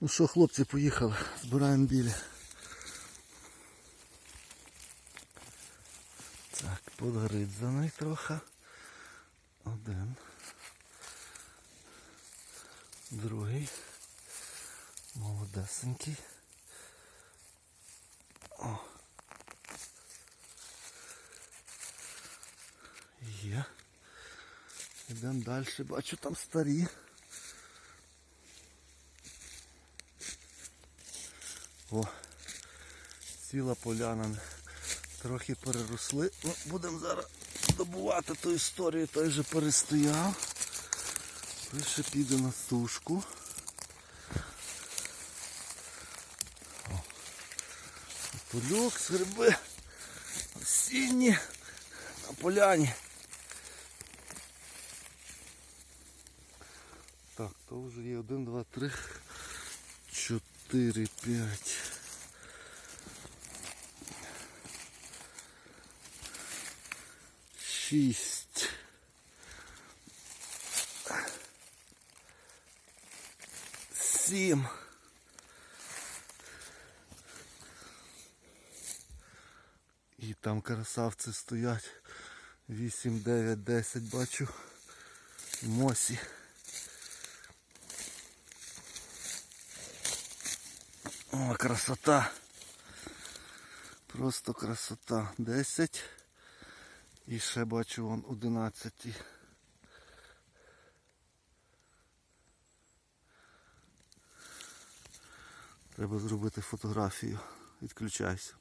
Ну що, хлопці, поїхали, збираємо білі. Так, подгридзаний трохи. Один. Другий. Молодесенький. О. Є. Йдемо далі. Бачу там старі. О, ціла поляна. Трохи переросли. Ну, будемо зараз добувати ту історію, той же перестояв. Той піде на сушку. О. Полюк, гриби. Осінні на поляні. Так, то вже є один, два, три, чотири, п'ять. Шість. Сім. І там красавці стоять. Вісім, дев'ять, десять бачу. Мосі. О, красота. Просто красота. 10. І ще бачу вон 11. Треба зробити фотографію. Відключайся.